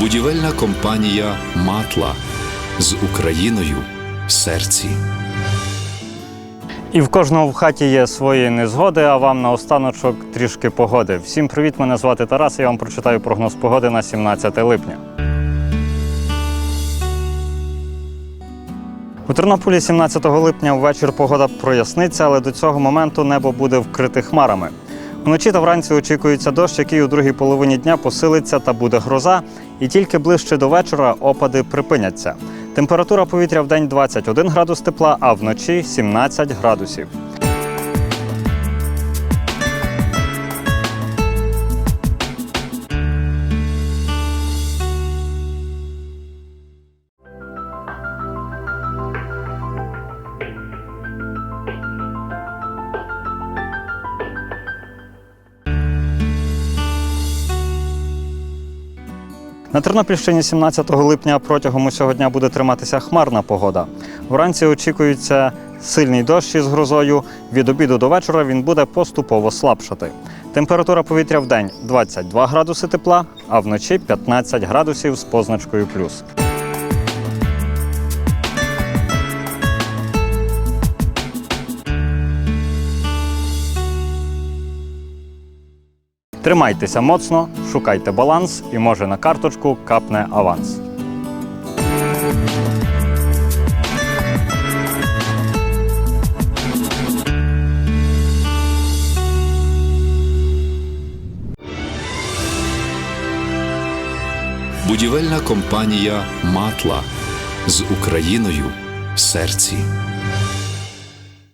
Будівельна компанія Матла з Україною в серці. І в кожного в хаті є свої незгоди, а вам на останочок трішки погоди. Всім привіт! Мене звати Тарас. Я вам прочитаю прогноз погоди на 17 липня. У Тернополі 17 липня ввечір погода проясниться, але до цього моменту небо буде вкрите хмарами. Вночі та вранці очікується дощ, який у другій половині дня посилиться та буде гроза, і тільки ближче до вечора опади припиняться. Температура повітря в день 21 градус тепла, а вночі 17 градусів. На Тернопільщині 17 липня протягом усього дня буде триматися хмарна погода. Вранці очікується сильний дощ із грозою. Від обіду до вечора він буде поступово слабшати. Температура повітря в день 22 градуси тепла, а вночі 15 градусів з позначкою плюс. Тримайтеся моцно, шукайте баланс і може на карточку капне аванс. Будівельна компанія Матла з Україною в серці.